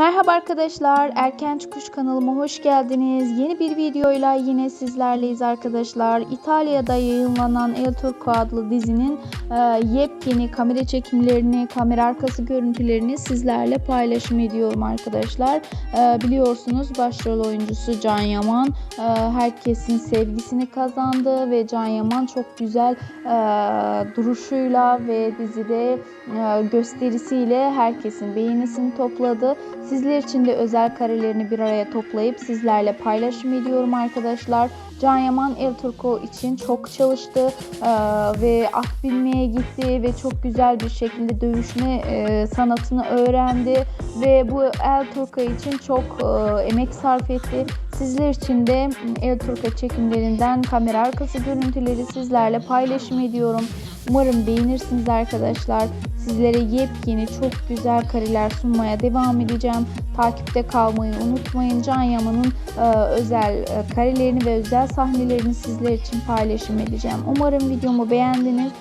Merhaba arkadaşlar, Erken Çıkış kanalıma hoş geldiniz. Yeni bir videoyla yine sizlerleyiz arkadaşlar. İtalya'da yayınlanan El Turco adlı dizinin e, yepyeni kamera çekimlerini, kamera arkası görüntülerini sizlerle paylaşım ediyorum arkadaşlar. E, biliyorsunuz başrol oyuncusu Can Yaman e, herkesin sevgisini kazandı ve Can Yaman çok güzel e, duruşuyla ve dizide e, gösterisiyle herkesin beğenisini topladı. Sizler için de özel karelerini bir araya toplayıp sizlerle paylaşım ediyorum arkadaşlar. Can Yaman El Turco için çok çalıştı e, ve at binmeye gitti ve çok güzel bir şekilde dövüşme e, sanatını öğrendi ve bu El Turco için çok e, emek sarf etti. Sizler için de El Turco çekimlerinden kamera arkası görüntüleri sizlerle paylaşım ediyorum. Umarım beğenirsiniz arkadaşlar. Sizlere yepyeni çok güzel kareler sunmaya devam edeceğim. Takipte kalmayı unutmayın. Can Yaman'ın e, özel e, karelerini ve özel sahnelerini sizler için paylaşım edeceğim. Umarım videomu beğendiniz.